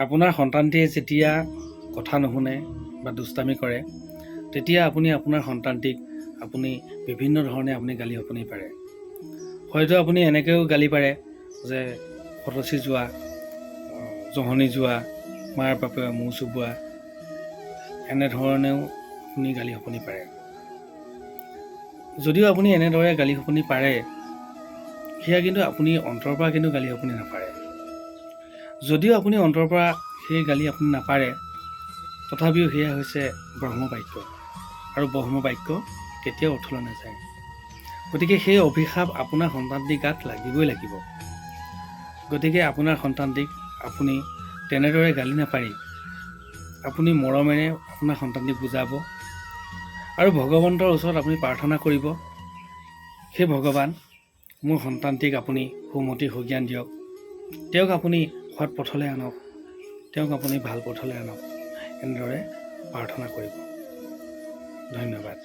আপোনাৰ সন্তানটিয়ে যেতিয়া কথা নুশুনে বা দুষ্টামি কৰে তেতিয়া আপুনি আপোনাৰ সন্তানটিক আপুনি বিভিন্ন ধৰণে আপুনি গালি শপনি পাৰে। হয়তো আপুনি এনেকৈও গালি পাৰে যে ফটচি যোৱা জহনি যোৱা মাৰ বাপে মূৰ চুবোৱা এনেধৰণেও আপুনি গালি শপনি পাৰে। যদিও আপুনি এনেদৰে গালি শপনি পাৰে সেয়া কিন্তু আপুনি অন্তৰৰ পৰা কিন্তু গালি শপনি নাপাৰে। যদিও আপুনি অন্তৰৰ পৰা সেই গালি আপুনি নাপাৰে তথাপিও সেয়া হৈছে ব্ৰহ্ম বাক্য। আৰু ব্ৰহ্ম বাক্য কেতিয়াও অথলে নাযায়। গতিকে সেই অভিশাপ আপোনাৰ সন্তানটিৰ গাত লাগিবই লাগিব। গতিকে আপোনাৰ সন্তানটিক আপুনি তেনেদৰে গালি নাপাৰি। আপুনি মৰমেৰে আপোনাৰ সন্তানটিক বুজাব। আৰু ভগৱন্তৰ ওচৰত আপুনি প্ৰাৰ্থনা কৰিব। সেই ভগৱান মোৰ সন্তানটিক আপুনি সুমতি সুজ্ঞান দিয়ক। তেওঁক আপুনি সৎ পথলৈ আনক। তেওঁক আপুনি ভাল পথলৈ আনক। এনেদৰে প্ৰাৰ্থনা কৰিব। ধন্যবাদ।